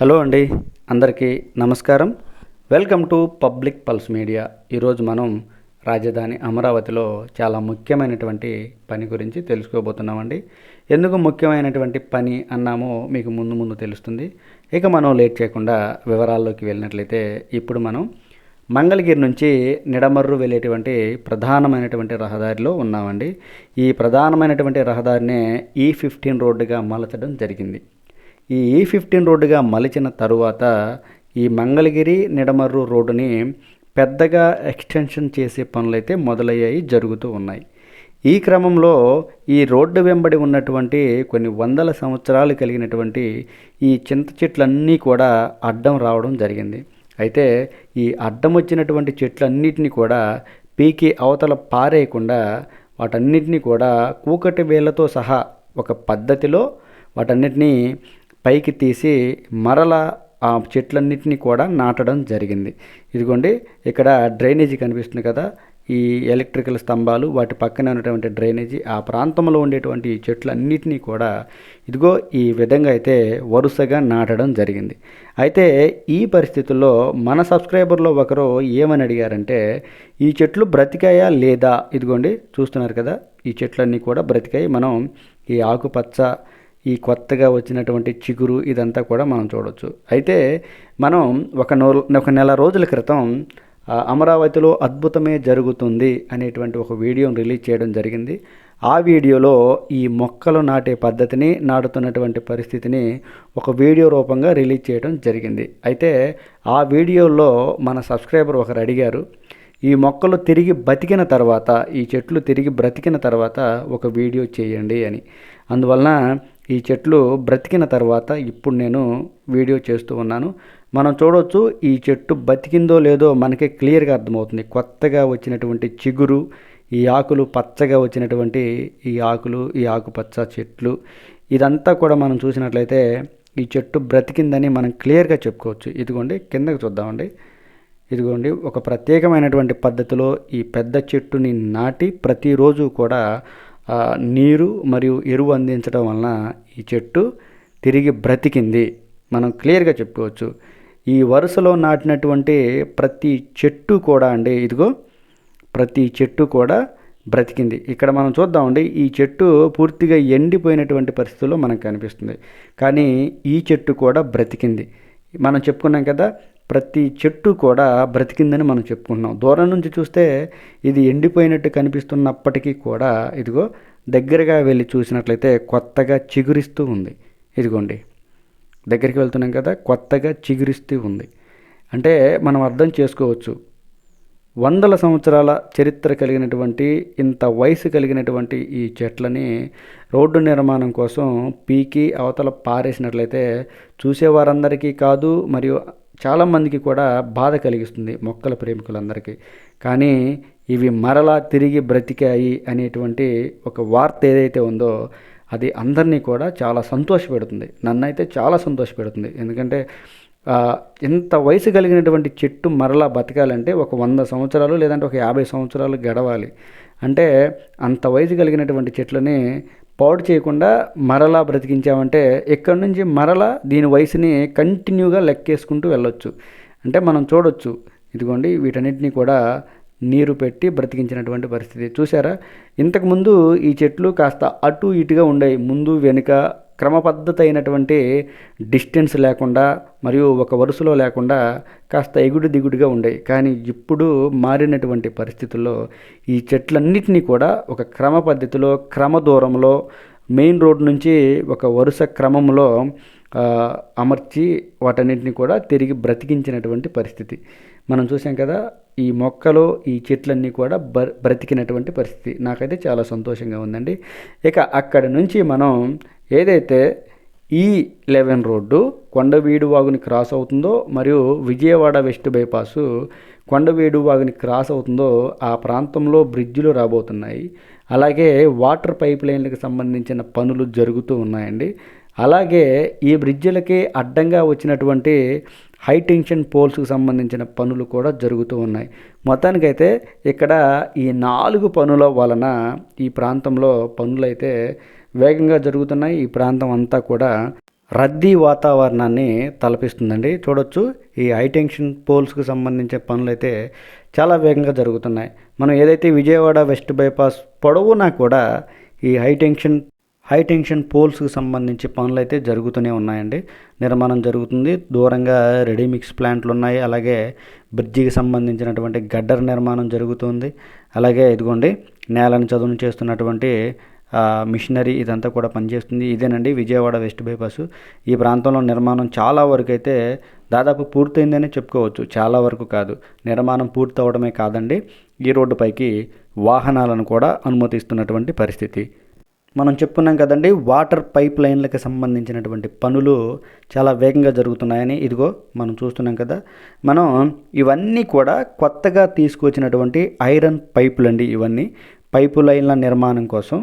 Hello అండి అందరికీ నమస్కారం. Welcome to public pulse media. ఈరోజు మనం రాజధాని అమరావతిలో చాలా ముఖ్యమైనటువంటి పని గురించి తెలుసుకోబోతున్నామండి. ఎందుకు ముఖ్యమైనటువంటి పని అన్నామో మీకు ముందు ముందు తెలుస్తుంది. ఇక మనం లేట్ చేయకుండా వివరాల్లోకి వెళ్ళినట్లయితే ఇప్పుడు మనం మంగళగిరి నుంచి నిడమర్రు వెళ్ళేటువంటి ప్రధానమైనటువంటి రహదారిలో ఉన్నామండి. ఈ ప్రధానమైనటువంటి రహదారినే e ఈ ఫిఫ్టీన్ రోడ్డుగా మలచడం జరిగింది. ఈ e ఈ ఫిఫ్టీన్ రోడ్డుగా మలిచిన తరువాత ఈ మంగళగిరి నిడమర్రు రోడ్డుని పెద్దగా ఎక్స్టెన్షన్ చేసే పనులైతే మొదలయ్యాయి జరుగుతూ ఉన్నాయి. ఈ క్రమంలో ఈ రోడ్డు వెంబడి ఉన్నటువంటి కొన్ని వందల సంవత్సరాలు కలిగినటువంటి ఈ చింత చెట్లన్నీ కూడా అడ్డం రావడం జరిగింది. అయితే ఈ అడ్డం వచ్చినటువంటి చెట్లన్నిటిని కూడా పీకి అవతల పారేయకుండా వాటన్నిటిని కూడా కూకటి వేళ్ళతో సహా ఒక పద్ధతిలో వాటన్నిటినీ పైకి తీసి మరల ఆ చెట్లన్నిటిని కూడా నాటడం జరిగింది. ఇదిగోండి ఇక్కడ డ్రైనేజీ కనిపిస్తుంది కదా. ఈ ఎలక్ట్రికల్ స్తంభాలు వాటి పక్కన ఉన్నటువంటి డ్రైనేజీ ఆ ప్రాంతంలో ఉండేటువంటి ఈ చెట్లన్నిటినీ కూడా ఇదిగో ఈ విధంగా అయితే వరుసగా నాటడం జరిగింది. అయితే ఈ పరిస్థితుల్లో మన సబ్స్క్రైబర్లో ఒకరు ఏమని అడిగారంటే ఈ చెట్లు బ్రతికాయా లేదా? ఇదిగోండి చూస్తున్నారు కదా ఈ చెట్లన్నీ కూడా బ్రతికాయి. మనం ఈ ఆకుపచ్చ ఈ కొత్తగా వచ్చినటువంటి చిగురు ఇదంతా కూడా మనం చూడవచ్చు అయితే మనం ఒక నో ఒక నెల రోజుల క్రితం అమరావతిలో అద్భుతమే జరుగుతుంది అనేటువంటి ఒక వీడియోను రిలీజ్ చేయడం జరిగింది. ఆ వీడియోలో ఈ మొక్కలు నాటే పద్ధతిని నాటుతున్నటువంటి పరిస్థితిని ఒక వీడియో రూపంగా రిలీజ్ చేయడం జరిగింది. అయితే ఆ వీడియోలో మన సబ్స్క్రైబర్ ఒకరు అడిగారు ఈ మొక్కలు తిరిగి బతికిన తర్వాత ఈ చెట్లు తిరిగి బ్రతికిన తర్వాత ఒక వీడియో చేయండి అని. అందువలన ఈ చెట్లు బ్రతికిన తర్వాత ఇప్పుడు నేను వీడియో చేస్తూ ఉన్నాను. మనం చూడవచ్చు ఈ చెట్టు బతికిందో లేదో మనకే క్లియర్గా అర్థమవుతుంది. కొత్తగా వచ్చినటువంటి చిగురు ఈ ఆకులు పచ్చగా వచ్చినటువంటి ఈ ఆకులు ఈ ఆకుపచ్చ చెట్లు ఇదంతా కూడా మనం చూసినట్లయితే ఈ చెట్టు బ్రతికిందని మనం క్లియర్గా చెప్పుకోవచ్చు. ఇదిగోండి కిందకి చూద్దామండి. ఇదిగోండి ఒక ప్రత్యేకమైనటువంటి పద్ధతిలో ఈ పెద్ద చెట్టుని నాటి ప్రతిరోజు కూడా నీరు మరియు ఎరువు అందించడం వలన ఈ చెట్టు తిరిగి బ్రతికింది. మనం క్లియర్గా చెప్పుకోవచ్చు. ఈ వరుసలో నాటినటువంటి ప్రతి చెట్టు కూడా అండి ఇదిగో ప్రతి చెట్టు కూడా బ్రతికింది. ఇక్కడ మనం చూద్దామండి ఈ చెట్టు పూర్తిగా ఎండిపోయినటువంటి పరిస్థితుల్లో మనకు కనిపిస్తుంది. కానీ ఈ చెట్టు కూడా బ్రతికింది. మనం చెప్పుకున్నాం కదా ప్రతి చెట్టు కూడా బ్రతికిందని మనం చెప్పుకుంటున్నాం. దూరం నుంచి చూస్తే ఇది ఎండిపోయినట్టు కనిపిస్తున్నప్పటికీ కూడా ఇదిగో దగ్గరగా వెళ్ళి చూసినట్లయితే కొత్తగా చిగురిస్తూ ఉంది. ఇదిగోండి. దగ్గరికి వెళ్తున్నాం కదా కొత్తగా చిగురిస్తూ ఉంది. అంటే మనం అర్థం చేసుకోవచ్చు. వందల సంవత్సరాల చరిత్ర కలిగినటువంటి ఇంత వయసు కలిగినటువంటి ఈ చెట్లని రోడ్డు నిర్మాణం కోసం పీకి అవతల పారేసినట్లయితే చూసేవారందరికీ కాదు మరియు చాలామందికి కూడా బాధ కలిగిస్తుంది మొక్కల ప్రేమికులందరికీ. కానీ ఇవి మరలా తిరిగి బ్రతికాయి అనేటువంటి ఒక వార్త ఏదైతే ఉందో అది అందరినీ కూడా చాలా సంతోషపెడుతుంది. నన్నైతే చాలా సంతోషపెడుతుంది. ఎందుకంటే ఇంత వయసు కలిగినటువంటి చెట్టు మరలా బతకాలంటే ఒక వంద సంవత్సరాలు లేదంటే ఒక యాభై సంవత్సరాలు గడవాలి. అంటే అంత వయసు కలిగినటువంటి చెట్లని పాడు చేయకుండా మరలా బ్రతికించామంటే ఎక్కడి నుంచి మరలా దీని వయసుని కంటిన్యూగా లెక్కేసుకుంటూ వెళ్ళొచ్చు. అంటే మనం చూడొచ్చు. ఇదిగోండి వీటన్నిటిని కూడా నీరు పెట్టి బ్రతికించినటువంటి పరిస్థితి. చూసారా ఇంతకుముందు ఈ చెట్లు కాస్త అటు ఇటుగా ఉండేవి. ముందు వెనుక క్రమపద్ధతి అయినటువంటి డిస్టెన్స్ లేకుండా మరియు ఒక వరుసలో లేకుండా కాస్త ఎగుడు దిగుడుగా ఉండేవి. కానీ ఇప్పుడు మారినటువంటి పరిస్థితుల్లో ఈ చెట్లన్నిటినీ కూడా ఒక క్రమ పద్ధతిలో క్రమ దూరంలో మెయిన్ రోడ్ నుంచి ఒక వరుస క్రమంలో అమర్చి వాటన్నిటిని కూడా తిరిగి బ్రతికించినటువంటి పరిస్థితి. మనం చూసాం కదా ఈ మొక్కలు ఈ చెట్లన్నీ కూడా బ్ర బ్రతికినటువంటి పరిస్థితి. నాకైతే చాలా సంతోషంగా ఉందండి. ఇక అక్కడి నుంచి మనం ఏదైతే e ఈ లెవెన్ రోడ్డు కొండవీడు వాగుని క్రాస్ అవుతుందో మరియు విజయవాడ వెస్ట్ బైపాసు కొండవీడు వాగుని క్రాస్ అవుతుందో ఆ ప్రాంతంలో బ్రిడ్జిలు రాబోతున్నాయి. అలాగే వాటర్ పైప్ లైన్లకు సంబంధించిన పనులు జరుగుతూ ఉన్నాయండి. అలాగే ఈ బ్రిడ్జిలకి అడ్డంగా వచ్చినటువంటి హై టెన్షన్ పోల్స్కి సంబంధించిన పనులు కూడా జరుగుతూ ఉన్నాయి. మొత్తానికైతే ఇక్కడ ఈ నాలుగు పనుల వలన ఈ ప్రాంతంలో పనులైతే వేగంగా జరుగుతున్నాయి. ఈ ప్రాంతం అంతా కూడా రద్దీ వాతావరణాన్ని తలపిస్తుందండి. చూడొచ్చు ఈ హైటెన్షన్ పోల్స్కి సంబంధించిన పనులైతే చాలా వేగంగా జరుగుతున్నాయి. మనం ఏదైతే విజయవాడ వెస్ట్ బైపాస్ పొడవునా కూడా ఈ హైటెన్షన్ హైటెన్షన్ పోల్స్కి సంబంధించి పనులు అయితే జరుగుతూనే ఉన్నాయండి. నిర్మాణం జరుగుతుంది. దూరంగా రెడీమిక్స్ ప్లాంట్లు ఉన్నాయి. అలాగే బ్రిడ్జికి సంబంధించినటువంటి గడ్డర్ నిర్మాణం జరుగుతుంది. అలాగే ఇదిగోండి నేలను చదును చేస్తున్నటువంటి మిషనరీ ఇదంతా కూడా పనిచేస్తుంది. ఇదేనండి విజయవాడ వెస్ట్ బైపాస్. ఈ ప్రాంతంలో నిర్మాణం చాలా వరకు అయితే దాదాపు పూర్తయిందనే చెప్పుకోవచ్చు. చాలా వరకు కాదు. నిర్మాణం పూర్తి అవడమే కాదండి. ఈ రోడ్డుపైకి వాహనాలను కూడా అనుమతిస్తున్నటువంటి పరిస్థితి. మనం చెప్పుకున్నాం కదండి వాటర్ పైప్ లైన్లకు సంబంధించినటువంటి పనులు చాలా వేగంగా జరుగుతున్నాయని ఇదిగో మనం చూస్తున్నాం కదా. మనం ఇవన్నీ కూడా కొత్తగా తీసుకొచ్చినటువంటి ఐరన్ పైపులు అండి ఇవన్నీ. పైపు లైన్ల నిర్మాణం కోసం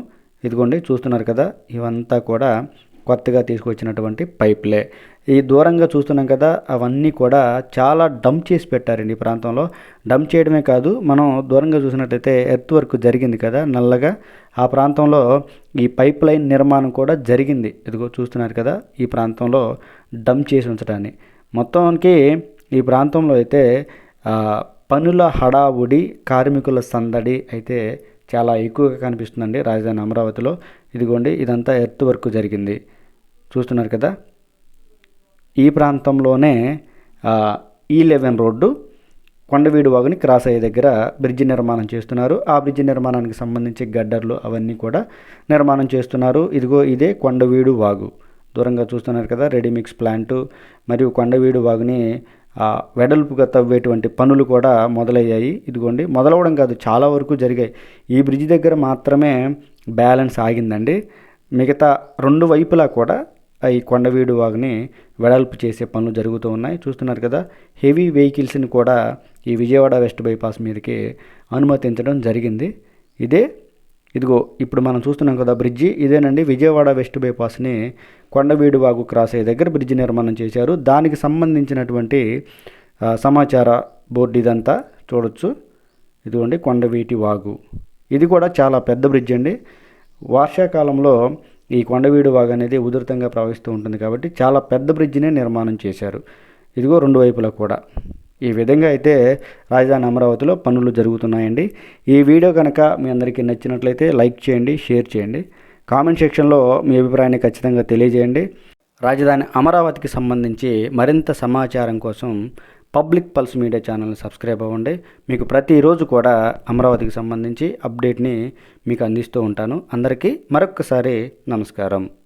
ఇదిగోండి చూస్తున్నారు కదా ఇవంతా కూడా కొత్తగా తీసుకొచ్చినటువంటి పైప్లే. ఈ దూరంగా చూస్తున్నాం కదా అవన్నీ కూడా చాలా డంప్ చేసి పెట్టారండి ఈ ప్రాంతంలో. డంప్ చేయడమే కాదు మనం దూరంగా చూసినట్టయితే ఎర్త్ వర్క్ జరిగింది కదా నల్లగా. ఆ ప్రాంతంలో ఈ పైప్ లైన్ నిర్మాణం కూడా జరిగింది. ఇదిగో చూస్తున్నారు కదా ఈ ప్రాంతంలో డంప్ చేసి ఉంచడాన్ని. మొత్తానికి ఈ ప్రాంతంలో అయితే పనుల హడావుడి కార్మికుల సందడి అయితే చాలా ఎక్కువగా కనిపిస్తుందండి రాజధాని అమరావతిలో. ఇదిగోండి ఇదంతా ఎర్త్ వర్క్ జరిగింది. చూస్తున్నారు కదా? ఈ ప్రాంతంలోనే ఈ లెవెన్ e రోడ్డు కొండవీడు వాగుని క్రాస్ అయ్యే దగ్గర బ్రిడ్జి నిర్మాణం చేస్తున్నారు. ఆ బ్రిడ్జి నిర్మాణానికి సంబంధించి గడ్డర్లు అవన్నీ కూడా నిర్మాణం చేస్తున్నారు. ఇదిగో ఇదే కొండవీడు వాగు. దూరంగా చూస్తున్నారు కదా రెడీమిక్స్ ప్లాంటు. మరియు కొండవీడు వాగుని వెడల్పుగా తవ్వేటువంటి పనులు కూడా మొదలయ్యాయి. ఇదిగోండి మొదలవడం కాదు చాలా వరకు జరిగాయి. ఈ బ్రిడ్జ్ దగ్గర మాత్రమే బ్యాలెన్స్ ఆగిందండి. మిగతా రెండు వైపులా కూడా ఈ కొండవీడు వాగుని వెడల్పు చేసే పనులు జరుగుతూ ఉన్నాయి. చూస్తున్నారు కదా హెవీ వెహికల్స్ని కూడా ఈ విజయవాడ వెస్ట్ బైపాస్ మీదకి అనుమతించడం జరిగింది. ఇదే ఇదిగో ఇప్పుడు మనం చూస్తున్నాం కదా బ్రిడ్జి ఇదేనండి విజయవాడ వెస్ట్ బైపాస్ని కొండవీడు వాగు క్రాస్ అయ్యే దగ్గర బ్రిడ్జి నిర్మాణం చేశారు. దానికి సంబంధించినటువంటి సమాచార బోర్డు ఇదంతా చూడొచ్చు. ఇదిగోండి కొండవీటి వాగు ఇది కూడా చాలా పెద్ద బ్రిడ్జ్ అండి. వర్షాకాలంలో ఈ కొండవీడు వాగు అనేది ఉధృతంగా ప్రవహిస్తూ ఉంటుంది కాబట్టి చాలా పెద్ద బ్రిడ్జినే నిర్మాణం చేశారు. ఇదిగో రెండు వైపులా కూడా. ఈ విధంగా అయితే రాజధాని అమరావతిలో పనులు జరుగుతున్నాయండి. ఈ వీడియో కనుక మీ అందరికీ నచ్చినట్లయితే లైక్ చేయండి షేర్ చేయండి. కామెంట్ సెక్షన్లో మీ అభిప్రాయాన్ని ఖచ్చితంగా తెలియజేయండి. రాజధాని అమరావతికి సంబంధించి మరింత సమాచారం కోసం పబ్లిక్ పల్స్ మీడియా ఛానల్ని సబ్స్క్రైబ్ అవ్వండి. మీకు ప్రతిరోజు కూడా అమరావతికి సంబంధించి అప్డేట్ని మీకు అందిస్తూ ఉంటాను. అందరికీ మరొక్కసారి నమస్కారం.